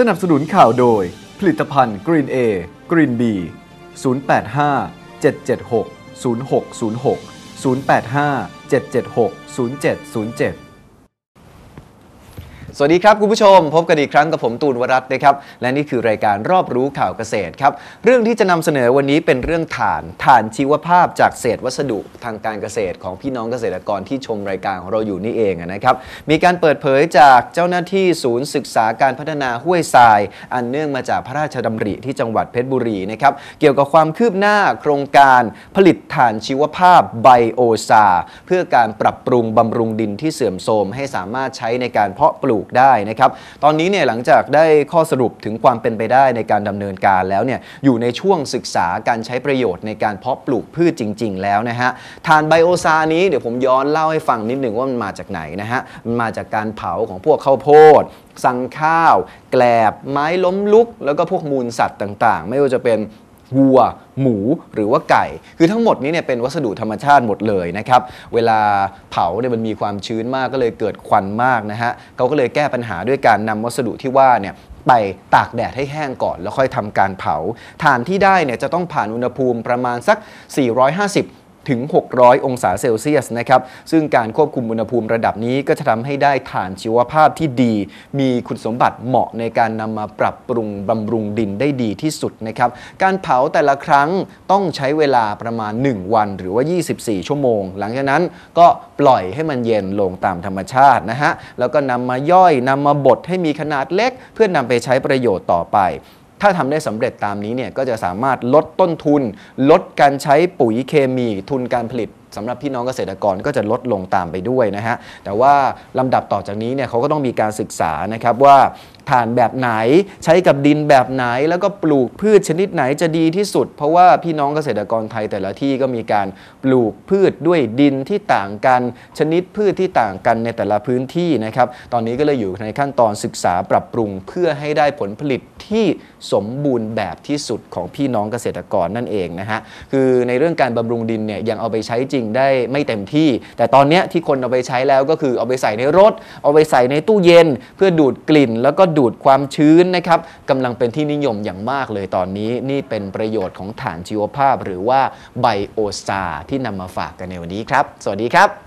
สนับสนุนข่าวโดย ผลิตภัณฑ์ Green A Green B 085 776 0606 085 776 0707 สวัสดีครับคุณผู้ชม พบกันอีกครั้งกับผมตูนวรัตน์นะครับและนี่คือรายการรอบรู้ข่าวเกษตรครับเรื่องที่จะนำเสนอวันนี้เป็นเรื่องถ่านถ่านชีวภาพจากเศษวัสดุทางการเกษตรของพี่น้องเกษตรกรที่ชมรายการของเราอยู่นี่เองนะครับมีการเปิดเผยจากเจ้าหน้าที่ศูนย์ศึกษาการพัฒนาห้วยทราย อันเนื่องมาจากพระราชดำริที่จังหวัดเพชรบุรีนะครับเกี่ยวกับความคืบหน้าโครงการผลิตถ่านชีวภาพไบโอซาเพื่อการปรับปรุงบำรุงดินที่เสื่อมโทรมให้สามารถใช้ในการเพาะปลูกได้นะครับ ตอนนี้เนี่ยหลังจากได้ข้อสรุปถึงความเป็นไปได้ในการดำเนินการแล้วเนี่ยอยู่ในช่วงศึกษาการใช้ประโยชน์ในการเพาะปลูกพืชจริง ๆ แล้วนะฮะทานไบโอซานี้เดี๋ยวผมย้อนเล่าให้ฟังนิดหนึ่งว่ามันมาจากไหนนะฮะมันมาจากการเผาของพวกข้าวโพดสังข้าว แกลบ ไม้ล้มลุก แล้วก็พวกมูลสัตว์ต่าง ๆ ไม่ว่าจะเป็น วัว หมูหรือว่าไก่ คือทั้งหมดนี้เนี่ยเป็นวัสดุธรรมชาติหมดเลยนะครับ เวลาเผาเนี่ยมันมีความชื้นมากก็เลยเกิดควันมากนะฮะเขาก็เลยแก้ปัญหาด้วยการนำวัสดุที่ว่าเนี่ยไปตากแดดให้แห้งก่อนแล้วค่อยทำการเผาถ่านที่ได้เนี่ยจะต้องผ่านอุณหภูมิประมาณสัก 450 ถึง 600 องศาเซลเซียสนะครับ ซึ่งการควบคุมอุณหภูมิระดับนี้ก็จะทำให้ได้ฐานชีวภาพที่ดี มีคุณสมบัติเหมาะในการนำมาปรับปรุงบำรุงดินได้ดีที่สุดนะครับ การเผาแต่ละครั้งต้องใช้เวลาประมาณ 1 วันหรือว่า 24 ชั่วโมง หลังจากนั้นก็ปล่อยให้มันเย็นลงตามธรรมชาตินะฮะ แล้วก็นำมาย่อยนำมาบดให้มีขนาดเล็ก เพื่อนำไปใช้ประโยชน์ต่อไป ถ้าทำได้สำเร็จตามนี้เนี่ยก็จะสามารถลดต้นทุน ลดการใช้ปุ๋ยเคมีทุนการผลิต สำหรับพี่น้องเกษตรกรก็จะลดลงตามไปด้วยนะฮะแต่ว่าลำดับต่อจากนี้เนี่ยเขาก็ต้องมีการศึกษานะครับว่าถ่านแบบไหนใช้กับดินแบบไหน แล้วก็ปลูกพืชชนิดไหนจะดีที่สุด เพราะว่าพี่น้องเกษตรกรไทยแต่ละที่ก็มีการปลูกพืชด้วยดินที่ต่างกัน ชนิดพืชที่ต่างกันในแต่ละพื้นที่นะครับตอนนี้ก็เลยอยู่ในขั้นตอนศึกษาปรับปรุง เพื่อให้ได้ผลผลิตที่สมบูรณ์แบบที่สุดของพี่น้องเกษตรกรนั่นเองนะฮะคือในเรื่องการบำรุงดินเนี่ยยังเอาไปใช้จริงได้ไม่เต็มที่ แต่ตอนนี้ที่คนเอาไปใช้แล้วก็คือเอาไปใส่ในรถ เอาไปใส่ในตู้เย็น เพื่อดูดกลิ่น แล้วก็ดูดความชื้นนะครับกำลังเป็นที่นิยมอย่างมากเลยตอนนี้นี่เป็นประโยชน์ของฐานชีวภาพ หรือว่าไบโอซาที่นำมาฝากกันในวันนี้ครับ สวัสดีครับ